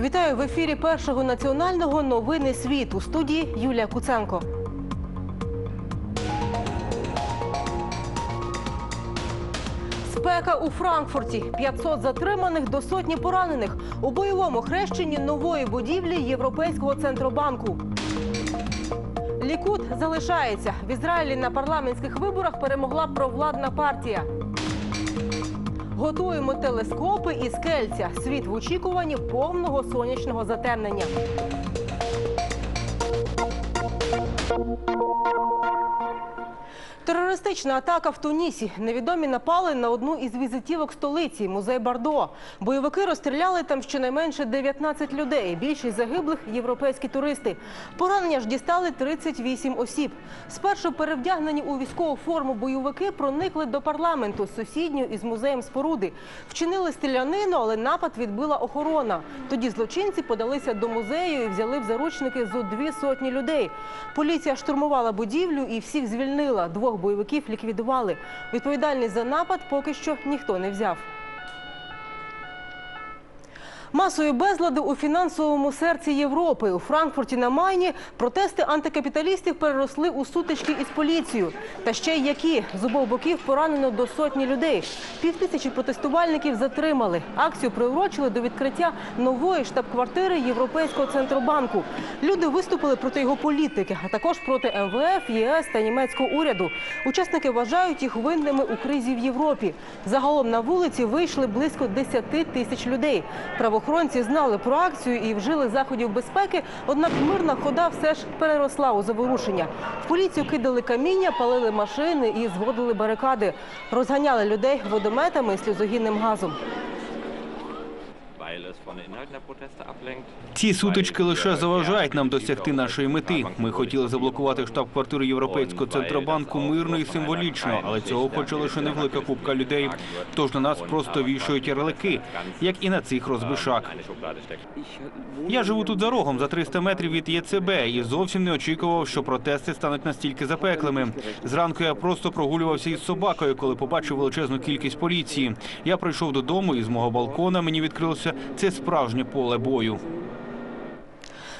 Вітаю в ефірі першого національного новини світ у студії Юлія Куценко. Спека у Франкфурті. 500 затриманих до сотні поранених у бойовому хрещенні нової будівлі Європейського центробанку. Лікуд залишається. В Ізраїлі на парламентських виборах перемогла провладна партія. Готуємо телескопи і скельця. Світ в очікуванні повного сонячного затемнення. Терористична атака в Тунісі. Невідомі напали на одну із візитівок столиці музей Бардо. Бойовики розстріляли там щонайменше 19 людей. Більшість загиблих європейські туристи. Поранення ж дістали 38 осіб. Спершу перевдягнені у військову форму бойовики проникли до парламенту сусідньою із музеєм споруди. Вчинили стрілянину, але напад відбила охорона. Тоді злочинці подалися до музею і взяли в заручники зо дві сотні людей. Поліція штурмувала будівлю і всіх звільнила. Двох бойовиків ліквідували. Відповідальність за напад поки що ніхто не взяв. Масові безлади у фінансовому серці Європи. У Франкфурті на Майні протести антикапіталістів переросли у сутички із поліцією. Та ще й які з обох боків поранено до сотні людей. Півтисячі протестувальників затримали. Акцію приурочили до відкриття нової штаб-квартири Європейського центробанку. Люди виступили проти його політики, а також проти МВФ, ЄС та німецького уряду. Учасники вважають їх винними у кризі в Європі. Загалом на вулиці вийшли близько 10 тисяч людей. Правоохоронці знали про акцію і вжили заходів безпеки, однак мирна хода все ж переросла у заворушення. В поліцію кидали каміння, палили машини і зводили барикади. Розганяли людей водометами і сльозогінним газом. Ці сутички лише заважають нам досягти нашої мети. Ми хотіли заблокувати штаб-квартиру Європейського центробанку мирно і символічно, але цього хоче лише невелика купка людей. Тож на нас просто вішають ярлики, як і на цих розбишак. Я живу тут за рогом за 300 метрів від ЄЦБ і зовсім не очікував, що протести стануть настільки запеклими. Зранку я просто прогулювався із собакою, коли побачив величезну кількість поліції. Я прийшов додому, і з мого балкона мені відкрилося це справжнє поле бою.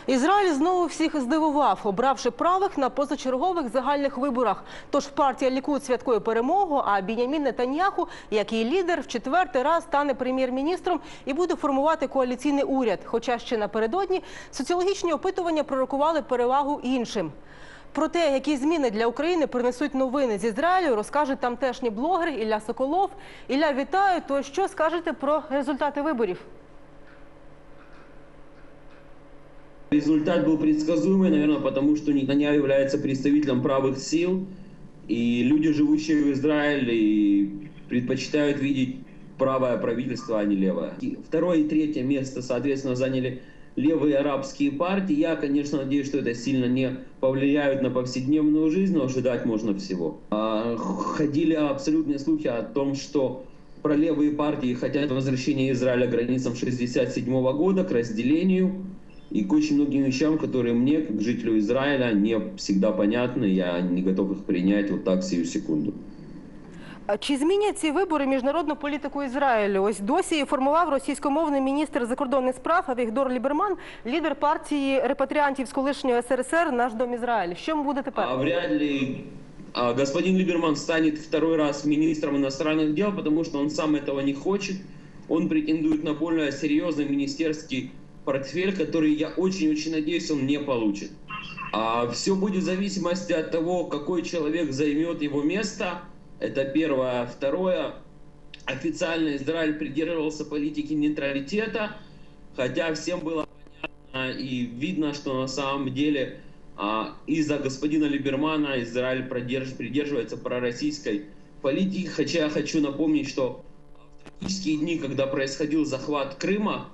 Ізраїль знову всіх здивував, обравши правих на позачергових загальних виборах. Тож партія Лікуд святкує перемогу, а Бінямін Нетаньяху, як її лідер, в четвертий раз стане прем'єр-міністром і буде формувати коаліційний уряд. Хоча ще напередодні соціологічні опитування пророкували перевагу іншим. Про те, які зміни для України принесуть новини з Ізраїлю, розкаже тамтешній блогер Ілля Соколов. Ілля, вітаю. То що скажете про результати виборів? Результат был предсказуемый, наверное, потому что Нетаньяху является представителем правых сил, и люди, живущие в Израиле, предпочитают видеть правое правительство, а не левое. И второе и третье место, соответственно, заняли левые арабские партии. Я, конечно, надеюсь, что это сильно не повлияет на повседневную жизнь, но ожидать можно всего. А, Ходили абсолютные слухи о том, что пролевые партии хотят возвращения Израиля к границам 1967 года, к разделению и к очень многим вещам, которые мне, как жителю Израиля, не всегда понятны. Я не готов их принять вот так сию секунду. А Чи змінять ці вибори міжнародну політику Ізраїлю? Ось досі її формував російськомовний міністр закордонних справ Авігдор Ліберман, лідер партії репатріантів з колишнього СРСР «Наш дом Ізраїль». Що буде тепер? А вряд ли а, господин Либерман станет второй раз министром иностранных дел, потому что он сам этого не хочет. Он претендует на более серьезный министерский портфель, который, я очень-очень надеюсь, он не получит. А все будет в зависимости от того, какой человек займет его место. Это первое. Второе. Официально Израиль придерживался политики нейтралитета, хотя всем было понятно и видно, что на самом деле а, из-за господина Либермана Израиль продерж- придерживается пророссийской политики. Хотя я хочу напомнить, что в трагические дни, когда происходил захват Крыма,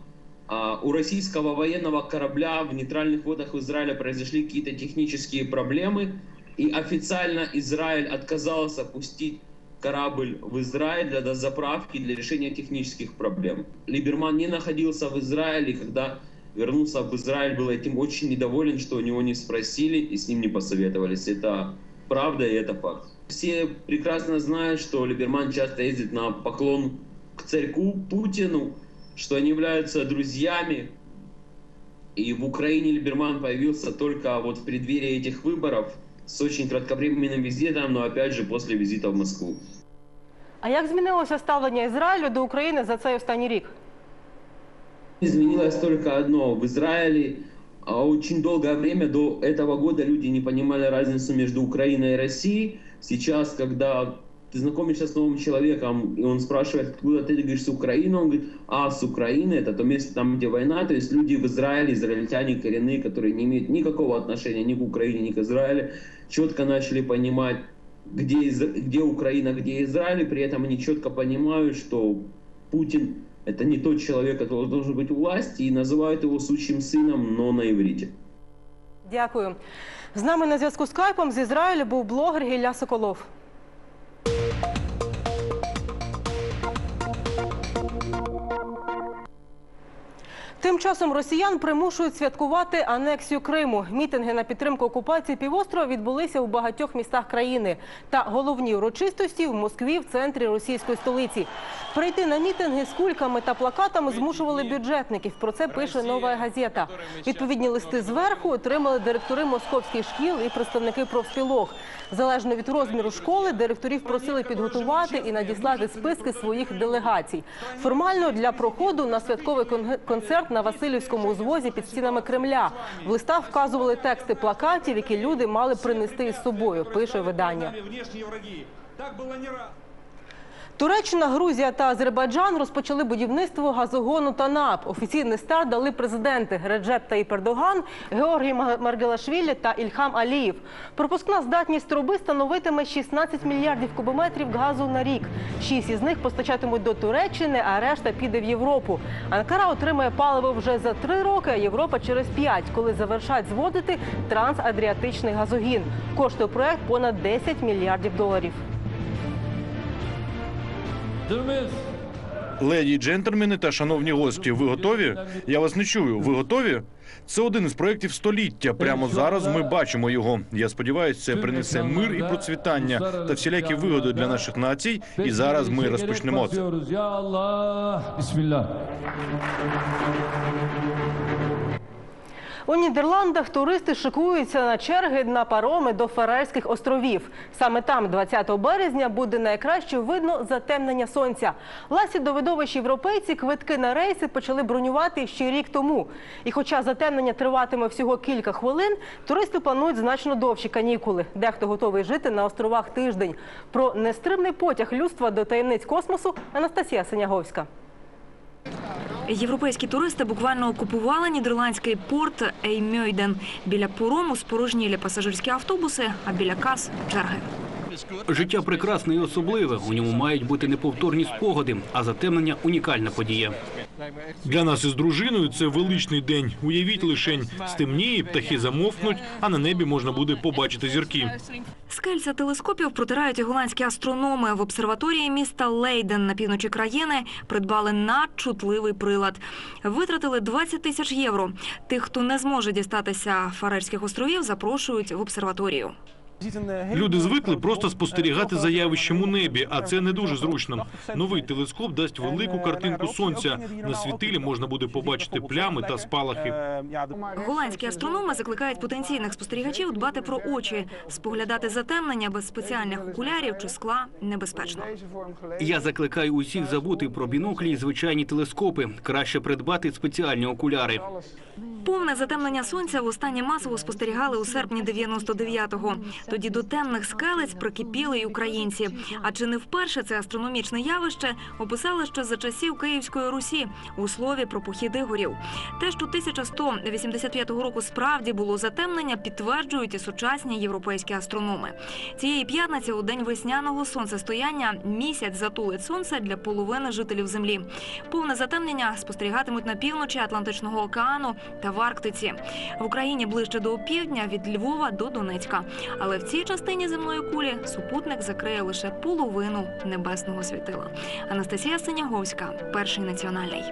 у российского военного корабля в нейтральных водах Израиля произошли какие-то технические проблемы, и официально Израиль отказался пустить корабль в Израиль для дозаправки, для решения технических проблем. Либерман не находился в Израиле, когда вернулся в Израиль, был этим очень недоволен, что у него не спросили и с ним не посоветовались. Это правда, и это факт. Все прекрасно знают, что Либерман часто ездит на поклон к царьку Путину, что они являются друзьями. И в Украине Либерман появился только вот в преддверии этих выборов с очень кратковременным визитом, но опять же после визита в Москву. А як змінилося ставлення Ізраїлю до України за цей останній рік? Изменилось только одно. В Израиле а, очень долгое время до этого года люди не понимали разницу между Украиной и Россией. Сейчас, когда ты знакомишься с новым человеком, и он спрашивает, откуда ты, ты говоришь, с Украины, он говорит, а, с Украины, это то место там, где война, то есть люди в Израиле, израильтяне коренные, которые не имеют никакого отношения ни к Украине, ни к Израилю, четко начали понимать, где, Из- где Украина, где Израиль, и при этом они четко понимают, что Путин это не тот человек, который должен быть у власти, и называют его сучьим сыном, но на иврите. Дякую. З нами на зв'язку з Скайпом з Ізраїлю був блогер Гілля Соколов. Тим часом росіян примушують святкувати анексію Криму. Мітинги на підтримку окупації півострова відбулися у багатьох містах країни. Та головні урочистості в Москві, в центрі російської столиці. Прийти на мітинги з кульками та плакатами змушували бюджетників. Про це пише нова газета. Відповідні листи зверху отримали директори московських шкіл і представники профспілок. Залежно від розміру школи, директорів просили підготувати і надіслати списки своїх делегацій. Формально для проходу на святковий кон- концерт на Васильівському узвозі під стінами Кремля. В листах вказували тексти плакатів, які люди мали принести із собою. Пише видання. Так було не раз. Туреччина, Грузія та Азербайджан розпочали будівництво газогону ТАНАП. Офіційний старт дали президенти Реджеп Таїп Ердоган, Георгій Ма- Маргелашвілі та Ільхам Аліїв. Пропускна здатність труби становитиме 16 мільярдів кубометрів газу на рік. Шість із них постачатимуть до Туреччини, а решта піде в Європу. Анкара отримає паливо вже за три роки, а Європа через п'ять, коли завершать зводити трансадріатичний газогін. Коштує проект понад 10 мільярдів доларів. Леді, і джентльмени та шановні гості, ви готові? Я вас не чую. Ви готові? Це один із проєктів століття. Прямо зараз ми бачимо його. Я сподіваюся, це принесе мир і процвітання та всілякі вигоди для наших націй. І зараз ми розпочнемо це. У Нідерландах туристи шикуються на черги на пароми до Фарерських островів. Саме там, 20 березня, буде найкраще видно затемнення сонця. Ласі до видовищ європейці квитки на рейси почали бронювати ще рік тому. І хоча затемнення триватиме всього кілька хвилин, туристи планують значно довші канікули. Дехто готовий жити на островах тиждень. Про нестримний потяг людства до таємниць космосу Анастасія Синяговська. Європейські туристи буквально окупували нідерландський порт Еймьойден. Біля порому спорожнілі пасажирські автобуси, а біля кас – черги. Життя прекрасне і особливе. У ньому мають бути неповторні спогади, а затемнення унікальна подія. Для нас із дружиною це величний день. Уявіть лишень, стемніє, птахи замовкнуть, а на небі можна буде побачити зірки. Скельця телескопів протирають і голландські астрономи. В обсерваторії міста Лейден на півночі країни придбали надчутливий прилад. Витратили 20 тисяч євро. Тих, хто не зможе дістатися Фарерських островів, запрошують в обсерваторію. Люди звикли просто спостерігати за явищем у небі, а це не дуже зручно. Новий телескоп дасть велику картинку сонця. На світилі можна буде побачити плями та спалахи. Голландські астрономи закликають потенційних спостерігачів дбати про очі, споглядати затемнення без спеціальних окулярів чи скла небезпечно. Я закликаю усіх забути про біноклі і звичайні телескопи. Краще придбати спеціальні окуляри. Повне затемнення сонця востаннє масово спостерігали у серпні 99-го. Тоді до темних скелець прикипіли й українці. А чи не вперше це астрономічне явище описали ще за часів Київської Русі у слові про похід Ігорів. Те, що 1185 року справді було затемнення, підтверджують і сучасні європейські астрономи. Цієї п'ятниці у день весняного сонцестояння місяць затулить сонце для половини жителів Землі. Повне затемнення спостерігатимуть на півночі Атлантичного океану та в Арктиці. В Україні ближче до опівдня від Львова до Донецька. Але в цій частині земної кулі супутник закриє лише половину небесного світила. Анастасія Синяговська, перший національний.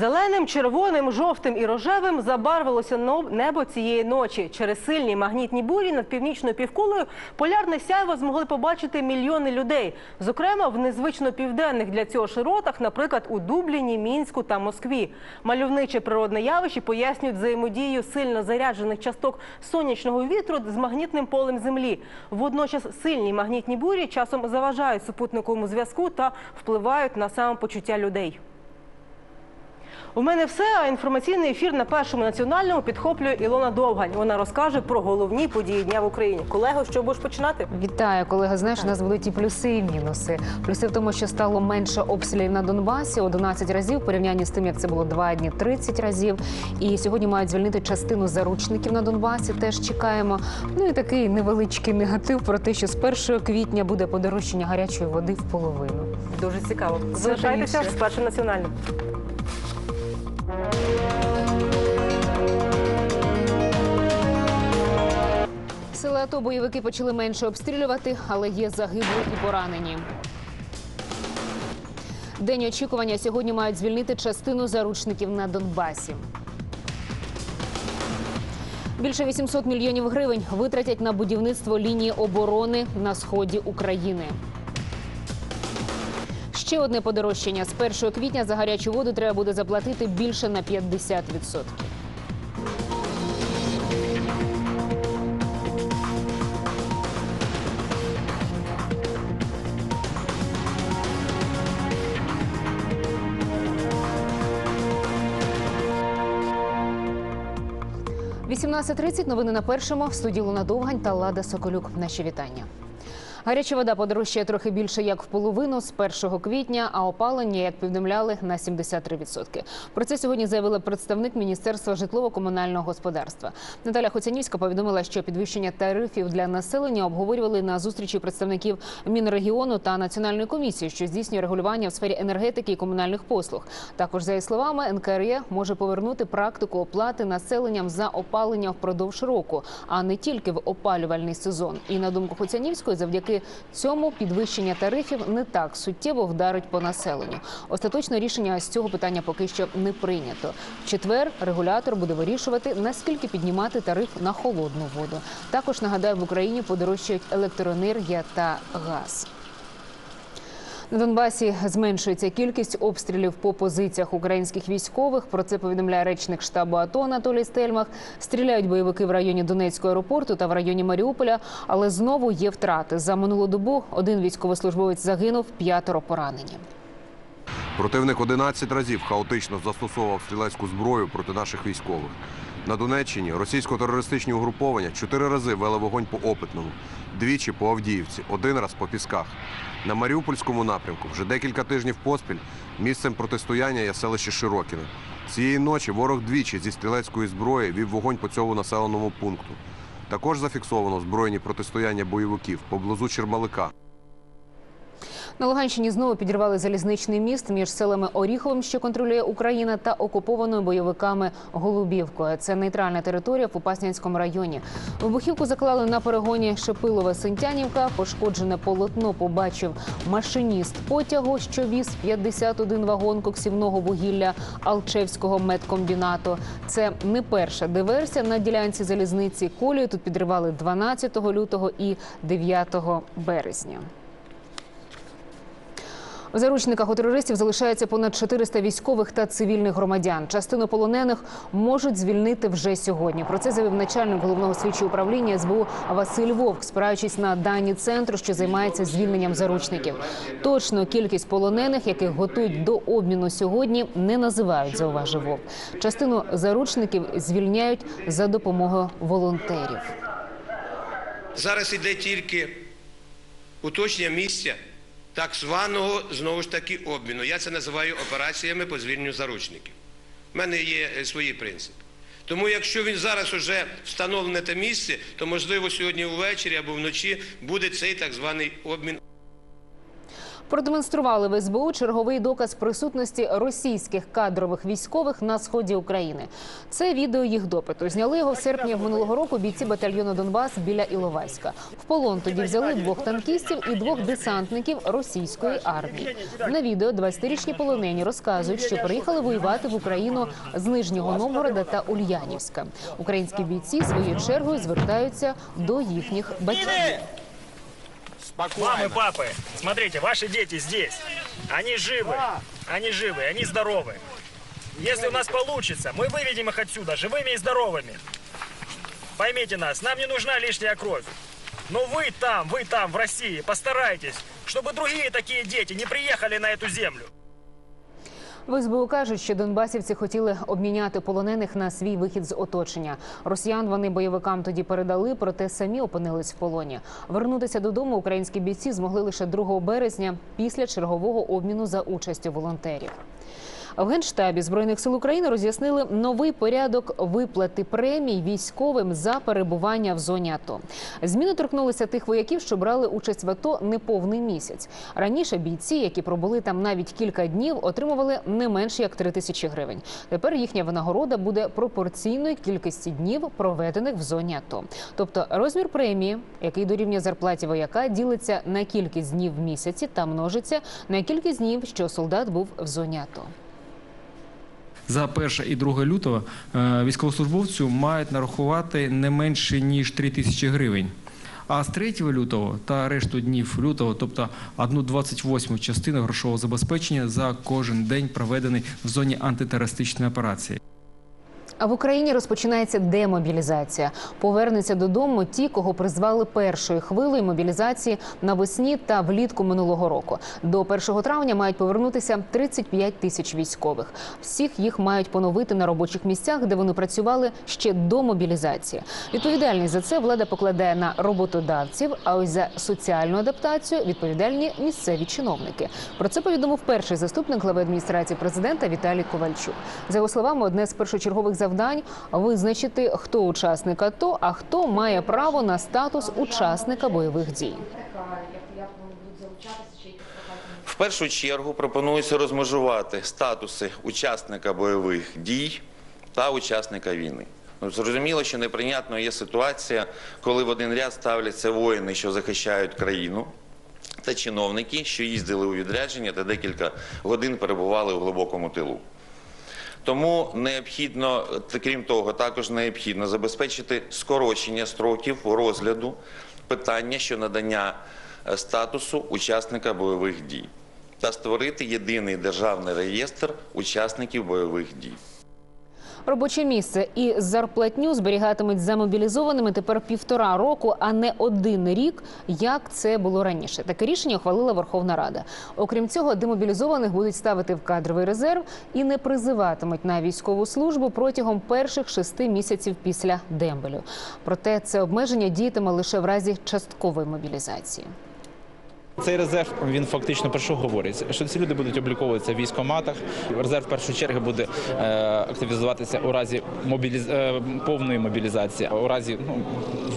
Зеленим, червоним, жовтим і рожевим забарвилося небо цієї ночі. Через сильні магнітні бурі над північною півкулею полярне сяйво змогли побачити мільйони людей. Зокрема, в незвично південних для цього широтах, наприклад, у Дубліні, Мінську та Москві. Мальовниче природне явище пояснюють взаємодію сильно заряджених часток сонячного вітру з магнітним полем Землі. Водночас сильні магнітні бурі часом заважають супутниковому зв'язку та впливають на самопочуття людей. У мене все, а інформаційний ефір на першому національному підхоплює Ілона Довгань. Вона розкаже про головні події дня в Україні. Колего, що будеш починати? Вітаю, колега. Знаєш, у нас будуть і плюси, і мінуси. Плюси в тому, що стало менше обстрілів на Донбасі 11 разів, в порівнянні з тим, як це було два дні 30 разів. І сьогодні мають звільнити частину заручників на Донбасі. Теж чекаємо. Ну і такий невеличкий негатив про те, що з 1 квітня буде подорожчання гарячої води в половину. Дуже цікаво. Залишайтеся з першим національним. Сили АТО бойовики почали менше обстрілювати, але є загиблі і поранені. День очікування сьогодні мають звільнити частину заручників на Донбасі. Більше 800 мільйонів гривень витратять на будівництво лінії оборони на сході України. Ще одне подорожчання. З 1 квітня за гарячу воду треба буде заплатити більше на 50%. – 18.30. Новини на першому. В студії Луна Довгань та Лада Соколюк. Наші вітання. Гаряча вода подорожчає трохи більше як в половину з 1 квітня, а опалення, як повідомляли, на 73%. Про це сьогодні заявила представник Міністерства житлово-комунального господарства. Наталя Хоцянівська повідомила, що підвищення тарифів для населення обговорювали на зустрічі представників Мінрегіону та Національної комісії, що здійснює регулювання в сфері енергетики і комунальних послуг. Також за її словами, НКРЕ може повернути практику оплати населенням за опалення впродовж року, а не тільки в опалювальний сезон. І на думку Хоцянівської, завдяки цьому підвищення тарифів не так суттєво вдарить по населенню. Остаточне рішення з цього питання поки що не прийнято. В четвер регулятор буде вирішувати, наскільки піднімати тариф на холодну воду. Також нагадаю, в Україні подорожчають електроенергія та газ. На Донбасі зменшується кількість обстрілів по позиціях українських військових. Про це повідомляє речник штабу АТО Анатолій Стельмах. Стріляють бойовики в районі Донецького аеропорту та в районі Маріуполя, але знову є втрати. За минулу добу один військовослужбовець загинув, п'ятеро поранені. Противник 11 разів хаотично застосовував стрілецьку зброю проти наших військових. На Донеччині російсько-терористичні угруповання чотири рази вели вогонь по опитному, двічі по Авдіївці, один раз по Пісках. На Маріупольському напрямку вже декілька тижнів поспіль місцем протистояння є селище Широкіне. Цієї ночі ворог двічі зі стрілецької зброї вів вогонь по цьому населеному пункту. Також зафіксовано збройні протистояння бойовиків поблизу Чермалика. На Луганщині знову підірвали залізничний міст між селами Оріховим, що контролює Україна, та окупованою бойовиками Голубівкою. Це нейтральна територія в Попаснянському районі. Вибухівку заклали на перегоні Шепилове Синтянівка. Пошкоджене полотно побачив машиніст потягу, що віз 51 вагон коксівного вугілля Алчевського медкомбінату. Це не перша диверсія на ділянці залізниці. Колію тут підривали 12 лютого і 9 березня. В заручниках у терористів залишається понад 400 військових та цивільних громадян. Частину полонених можуть звільнити вже сьогодні. Про це заявив начальник головного слідчого управління СБУ Василь Вовк, спираючись на дані центру, що займається звільненням заручників. Точно кількість полонених, яких готують до обміну сьогодні, не називають. Зауважив Вовк. Частину заручників звільняють за допомогою волонтерів. Зараз іде тільки уточнення місця так званого знову ж таки обміну. Я це називаю операціями по звільненню заручників. У мене є е, свої принципи. Тому якщо він зараз уже встановлене те місце, то можливо сьогодні ввечері або вночі буде цей так званий обмін. Продемонстрували в СБУ черговий доказ присутності російських кадрових військових на сході України. Це відео їх допиту. Зняли його в серпні минулого року бійці батальйону Донбас біля Іловайська. В полон тоді взяли двох танкістів і двох десантників російської армії. На відео 20-річні полонені розказують, що приїхали воювати в Україну з Нижнього Новгорода та Ульянівська. Українські бійці своєю чергою звертаються до їхніх батьків. Мамы, папы, смотрите, ваши дети здесь. Они живы, они живы, они здоровы. Если у нас получится, мы выведем их отсюда живыми и здоровыми. Поймите нас, нам не нужна лишняя кровь. Но вы там, вы там, в России, постарайтесь, чтобы другие такие дети не приехали на эту землю. В СБУ кажуть, що донбасівці хотіли обміняти полонених на свій вихід з оточення. Росіян вони бойовикам тоді передали, проте самі опинились в полоні. Вернутися додому українські бійці змогли лише 2 березня після чергового обміну за участю волонтерів. В Генштабі збройних сил України роз'яснили новий порядок виплати премій військовим за перебування в зоні АТО. Зміни торкнулися тих вояків, що брали участь в АТО неповний місяць. Раніше бійці, які пробули там навіть кілька днів, отримували не менше як 3 тисячі гривень. Тепер їхня винагорода буде пропорційною кількості днів, проведених в зоні АТО. Тобто розмір премії, який дорівнює зарплаті вояка, ділиться на кількість днів в місяці та множиться на кількість днів, що солдат був в зоні АТО. За 1 і 2 лютого е, військовослужбовцю мають нарахувати не менше ніж 3 тисячі гривень. А з 3 лютого та решту днів лютого, тобто 1,28 частину грошового забезпечення за кожен день проведений в зоні антитерористичної операції. А в Україні розпочинається демобілізація. Повернуться додому ті, кого призвали першою хвилею мобілізації навесні та влітку минулого року. До 1 травня мають повернутися 35 тисяч військових. Всіх їх мають поновити на робочих місцях, де вони працювали ще до мобілізації. Відповідальність за це влада покладає на роботодавців. А ось за соціальну адаптацію відповідальні місцеві чиновники. Про це повідомив перший заступник глави адміністрації президента Віталій Ковальчук. За його словами, одне з першочергових завдань визначити, хто учасник АТО, а хто має право на статус учасника бойових дій. В першу чергу пропонується розмежувати статуси учасника бойових дій та учасника війни. Ну, зрозуміло, що неприйнятно є ситуація, коли в один ряд ставляться воїни, що захищають країну, та чиновники, що їздили у відрядження та декілька годин перебували у глибокому тилу. Тому необхідно, крім того, також необхідно забезпечити скорочення строків розгляду питання щодо надання е, статусу учасника бойових дій та створити єдиний державний реєстр учасників бойових дій. Робоче місце і зарплатню зберігатимуть за мобілізованими тепер півтора року, а не один рік, як це було раніше. Таке рішення ухвалила Верховна Рада. Окрім цього, демобілізованих будуть ставити в кадровий резерв і не призиватимуть на військову службу протягом перших шести місяців після дембелю. Проте це обмеження діятиме лише в разі часткової мобілізації. Цей резерв він фактично про що говорить? Що ці люди будуть обліковуватися в військоматах. Резерв в першу чергу буде е, активізуватися у разі мобіліз... е, повної мобілізації. У разі ну,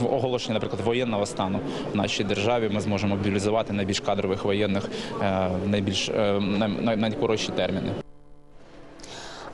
оголошення, наприклад, воєнного стану в нашій державі ми зможемо мобілізувати найбільш кадрових воєнних е, найбільш е, на, на найкоротші терміни.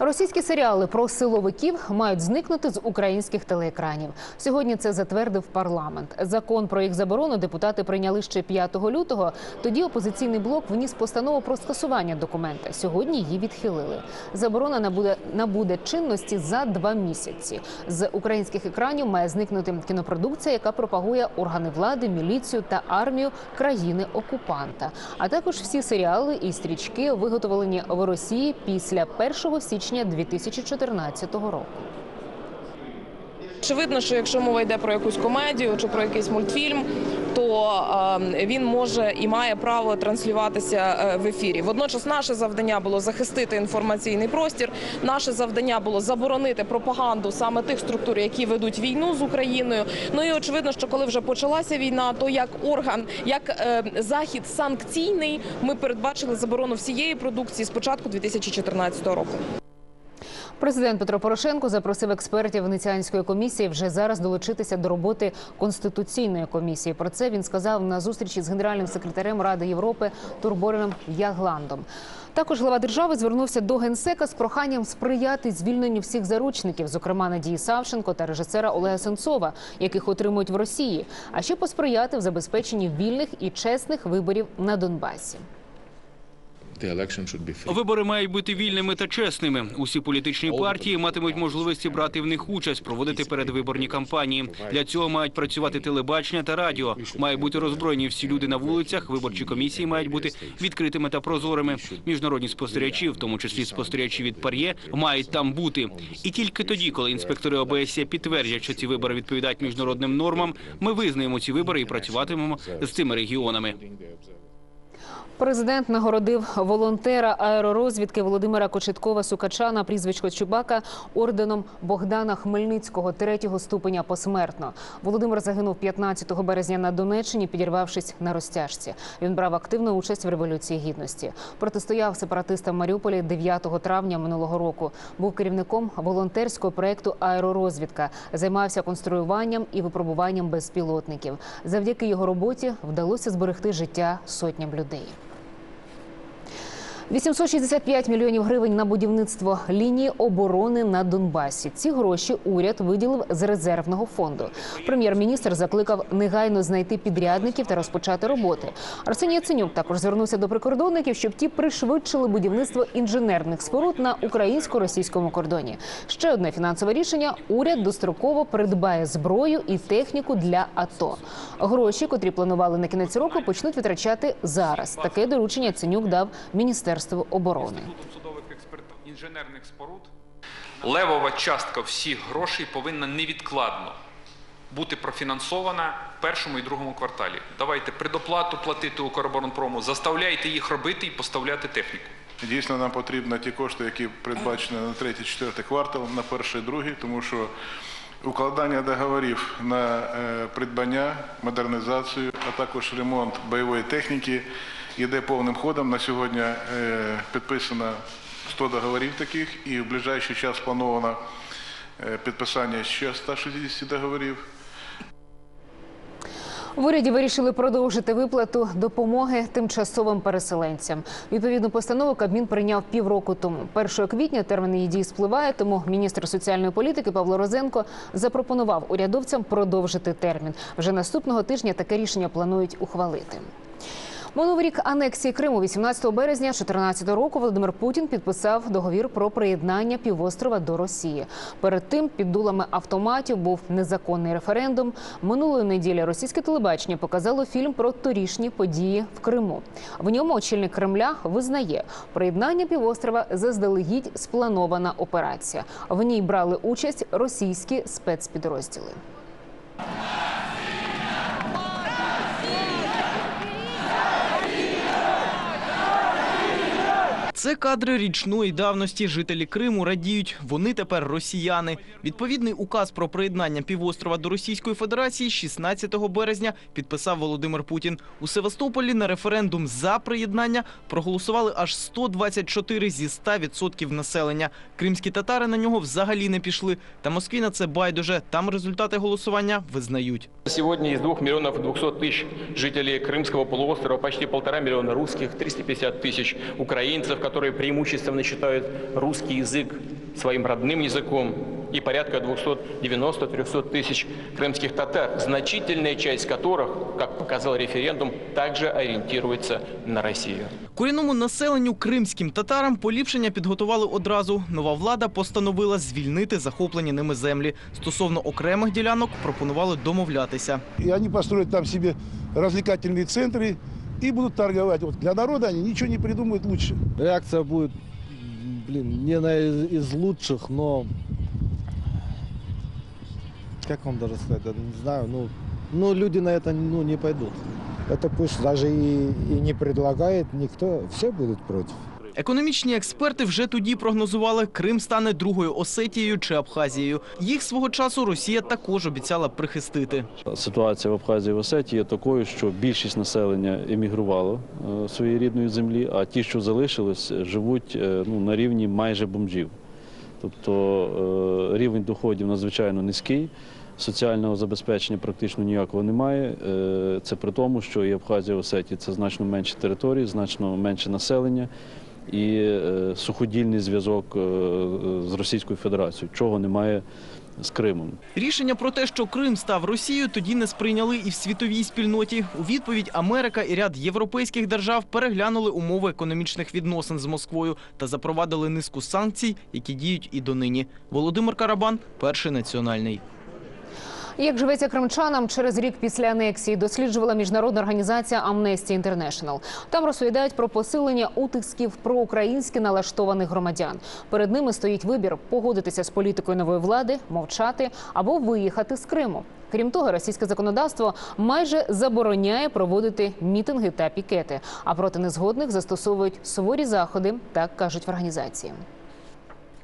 Російські серіали про силовиків мають зникнути з українських телеекранів. Сьогодні це затвердив парламент. Закон про їх заборону депутати прийняли ще 5 лютого. Тоді опозиційний блок вніс постанову про скасування документа. Сьогодні її відхилили. Заборона набуде набуде чинності за два місяці. З українських екранів має зникнути кінопродукція, яка пропагує органи влади, міліцію та армію країни окупанта, а також всі серіали і стрічки, виготовлені в Росії після 1 січня 2014 року. Очевидно, що якщо мова йде про якусь комедію чи про якийсь мультфільм, то е, він може і має право транслюватися е, в ефірі. Водночас, наше завдання було захистити інформаційний простір. Наше завдання було заборонити пропаганду саме тих структур, які ведуть війну з Україною. Ну і очевидно, що коли вже почалася війна, то як орган, як е, захід санкційний, ми передбачили заборону всієї продукції з початку 2014 року. Президент Петро Порошенко запросив експертів Венеціанської комісії вже зараз долучитися до роботи конституційної комісії. Про це він сказав на зустрічі з генеральним секретарем Ради Європи Турбореном Ягландом. Також глава держави звернувся до генсека з проханням сприяти звільненню всіх заручників, зокрема Надії Савченко та режисера Олега Сенцова, яких отримують в Росії, а ще посприяти в забезпеченні вільних і чесних виборів на Донбасі. Вибори мають бути вільними та чесними. Усі політичні партії матимуть можливості брати в них участь, проводити передвиборні кампанії. Для цього мають працювати телебачення та радіо. Мають бути роззброєні всі люди на вулицях. Виборчі комісії мають бути відкритими та прозорими. Міжнародні спостерігачі, в тому числі спостерігачі від пар'є, мають там бути. І тільки тоді, коли інспектори ОБСЄ підтвердять, що ці вибори відповідають міжнародним нормам, ми визнаємо ці вибори і працюватимемо з цими регіонами. Президент нагородив волонтера аеророзвідки Володимира Кочеткова Сукача на прізвисько Чубака орденом Богдана Хмельницького третього ступеня посмертно. Володимир загинув 15 березня на Донеччині, підірвавшись на розтяжці. Він брав активну участь в революції гідності. Протистояв сепаратистам Маріуполі 9 травня минулого року. Був керівником волонтерського проекту Аеророзвідка. Займався конструюванням і випробуванням безпілотників. Завдяки його роботі вдалося зберегти життя сотням людей. 865 мільйонів гривень на будівництво лінії оборони на Донбасі. Ці гроші уряд виділив з резервного фонду. Прем'єр-міністр закликав негайно знайти підрядників та розпочати роботи. Арсеній Яценюк також звернувся до прикордонників, щоб ті пришвидшили будівництво інженерних споруд на українсько-російському кордоні. Ще одне фінансове рішення: уряд достроково придбає зброю і техніку для АТО. Гроші, котрі планували на кінець року, почнуть витрачати зараз. Таке доручення Яценюк дав міністерству оборони. судових експертів інженерних споруд. Левова частка всіх грошей повинна невідкладно бути профінансована в першому і другому кварталі. Давайте предоплату платити Укроборонпрому, заставляйте їх робити і поставляти техніку. Дійсно, нам потрібно ті кошти, які передбачені на третій, четвертий квартал, на перший, другий, тому що укладання договорів на е, придбання, модернізацію, а також ремонт бойової техніки йде повним ходом. На сьогодні е, підписано 100 договорів таких, і в ближайший час плановано е, підписання ще 160 договорів. В уряді вирішили продовжити виплату допомоги тимчасовим переселенцям. Відповідну постанову Кабмін прийняв півроку тому. 1 квітня термін її дії спливає, тому міністр соціальної політики Павло Розенко запропонував урядовцям продовжити термін. Вже наступного тижня таке рішення планують ухвалити. Минулий рік анексії Криму 18 березня 2014 року Володимир Путін підписав договір про приєднання півострова до Росії. Перед тим під дулами автоматів був незаконний референдум. Минулої неділі російське телебачення показало фільм про торішні події в Криму. В ньому очільник Кремля визнає, приєднання півострова заздалегідь спланована операція. В ній брали участь російські спецпідрозділи. Це кадри річної давності. Жителі Криму радіють. Вони тепер росіяни. Відповідний указ про приєднання півострова до Російської Федерації 16 березня підписав Володимир Путін. У Севастополі на референдум за приєднання проголосували аж 124 зі 100% населення. Кримські татари на нього взагалі не пішли. Та Москві на це байдуже. Там результати голосування визнають. Сегодня из 2 миллионов 200 тысяч жителей Крымского полуострова почти полтора миллиона русских, 350 тысяч украинцев, которые преимущественно считают русский язык своим родным языком, и порядка 290-300 тысяч крымских татар, значительная часть которых, как показал референдум, также ориентируется на Россию. Корінному населенню кримським татарам поліпшення підготували одразу. Нова влада постановила звільнити захоплені ними землі. Стосовно окремих ділянок пропонували домовлятися. И они построят там себе развлекательные центры И будут торговать. Вот для народа они ничего не придумают лучше. Реакция будет, блин, не на из, из лучших, но как вам даже сказать, я не знаю, ну, ну люди на это ну, не пойдут. Это пусть даже и, и не предлагает никто, все будут против. Економічні експерти вже тоді прогнозували, Крим стане другою Осетією чи Абхазією. Їх свого часу Росія також обіцяла прихистити. Ситуація в Абхазії в Осетії є такою, що більшість населення емігрувало е, своєї рідної землі, а ті, що залишились, живуть е, ну, на рівні майже бомжів. Тобто е, рівень доходів надзвичайно низький, соціального забезпечення практично ніякого немає. Це при тому, що і Абхазія Осетія це значно менші території, значно менше населення і е, суходільний зв'язок е, з Російською Федерацією, чого немає з Кримом. Рішення про те, що Крим став Росією, тоді не сприйняли і в світовій спільноті. У відповідь Америка і ряд європейських держав переглянули умови економічних відносин з Москвою та запровадили низку санкцій, які діють і донині. Володимир Карабан, перший національний. Як живеться кримчанам через рік після анексії, досліджувала міжнародна організація Amnesty International. Там розповідають про посилення утисків проукраїнськи налаштованих громадян. Перед ними стоїть вибір погодитися з політикою нової влади, мовчати або виїхати з Криму. Крім того, російське законодавство майже забороняє проводити мітинги та пікети. А проти незгодних застосовують суворі заходи, так кажуть в організації.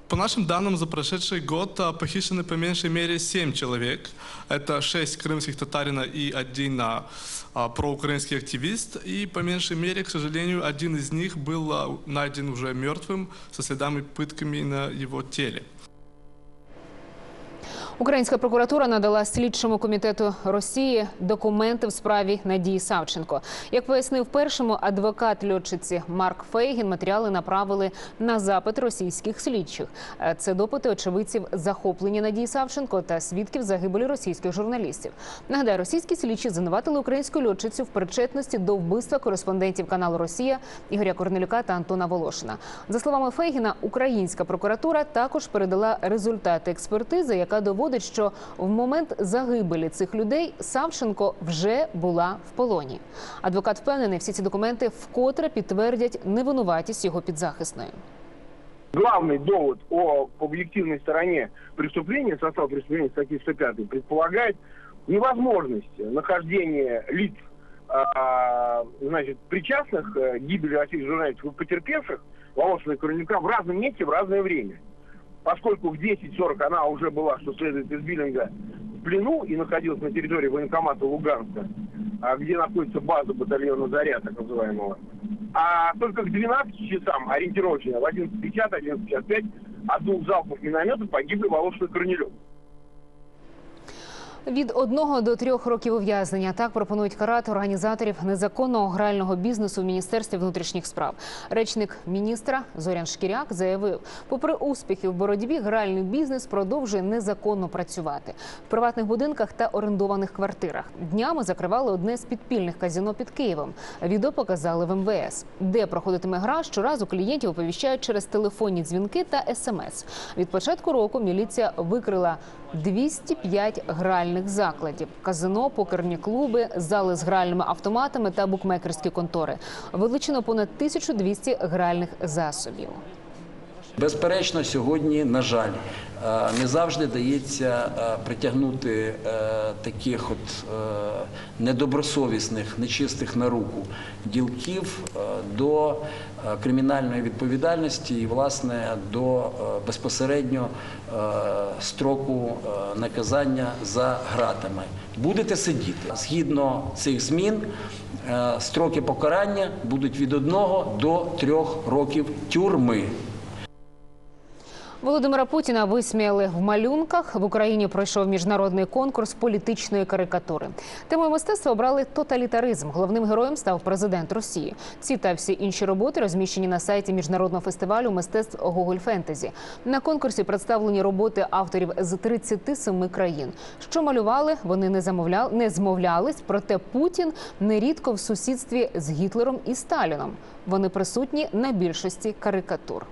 По нашим данным, за прошедший год а, похищены по меньшей мере 7 человек. Это 6 крымских татарина и один а, а, проукраинский активист. И по меньшей мере, к сожалению, один из них был найден уже мертвым со следами пытками на его теле. Українська прокуратура надала слідчому комітету Росії документи в справі Надії Савченко. Як пояснив першому адвокат льотчиці Марк Фейгін, матеріали направили на запит російських слідчих. Е, Це допити очевидців захоплення Надії Савченко та свідків загибелі російських журналістів. Нагадаю, російські слідчі звинуватили українську льотчицю в причетності до вбивства кореспондентів каналу Росія Ігоря Корнелюка та Антона Волошина. За словами Фейгіна, українська прокуратура також передала результати експертизи, яка доводить, що в момент загибелі цих людей Савченко вже була в полоні. Адвокат впевнений, всі ці документи вкотре підтвердять невинуватість його підзахисної. Главный довод о объективной стороне преступления, состав преступления статьи 105 предполагает невозможность нахождения лиц, а, значит, причастных к гибели российских журналистов и потерпевших Волошина и Корнелюка в разном месте в разное время. Поскольку в 10.40 она уже была, что следует из Биллинга, в плену и находилась на территории военкомата Луганска, а, где находится база батальона «Заря», так называемого. А только к 12 часам, ориентировочно, в 11.50, 11.55, от двух залпов миномета погибли Волошин и Корнелюк. Від одного до трьох років ув'язнення так пропонують карати організаторів незаконного грального бізнесу в міністерстві внутрішніх справ. Речник міністра Зорян Шкіряк заявив, попри успіхи в боротьбі, гральний бізнес продовжує незаконно працювати в приватних будинках та орендованих квартирах. Днями закривали одне з підпільних казіно під Києвом. Відео показали в МВС, де проходитиме гра. Щоразу клієнтів оповіщають через телефонні дзвінки та смс. Від початку року міліція викрила 205 гральних закладів: казино, покерні клуби, зали з гральними автоматами та букмекерські контори. Вилучено понад 1200 гральних засобів. Безперечно, сьогодні, на жаль, е, не завжди дається е, притягнути е, таких от недобросовісних, нечистих на руку ділків до кримінальної відповідальності і, власне, до безпосередньо строку наказання за гратами. Будете сидіти згідно цих змін. Строки покарання будуть від одного до трьох років тюрми. Володимира Путіна висміяли в малюнках. В Україні пройшов міжнародний конкурс політичної карикатури. Темою мистецтва обрали тоталітаризм. Головним героєм став президент Росії. Ці та всі інші роботи розміщені на сайті міжнародного фестивалю мистецтв Гоголь Фентезі. На конкурсі представлені роботи авторів з 37 країн. Що малювали, вони не замовляли, не змовлялись. Проте Путін нерідко в сусідстві з Гітлером і Сталіном. Вони присутні на більшості карикатур.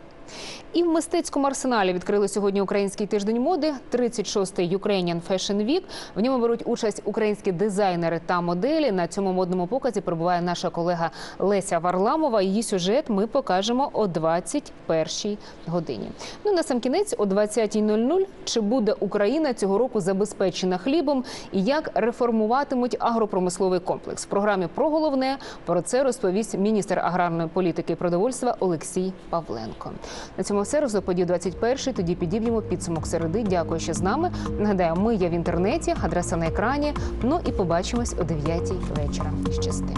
І в мистецькому арсеналі відкрили сьогодні український тиждень моди, 36-й Ukrainian Fashion Week. В ньому беруть участь українські дизайнери та моделі. На цьому модному показі перебуває наша колега Леся Варламова. Її сюжет ми покажемо о 21-й годині. Ну на сам кінець о 20.00 Чи буде Україна цього року забезпечена хлібом і як реформуватимуть агропромисловий комплекс? В програмі про головне про це розповість міністр аграрної політики і продовольства Олексій Павленко. На цьому все розоподів 21 Тоді підіб'ємо підсумок середи. Дякую, що з нами. Нагадаю, ми є в інтернеті, адреса на екрані. Ну і побачимось о 9 вечора. Щасти.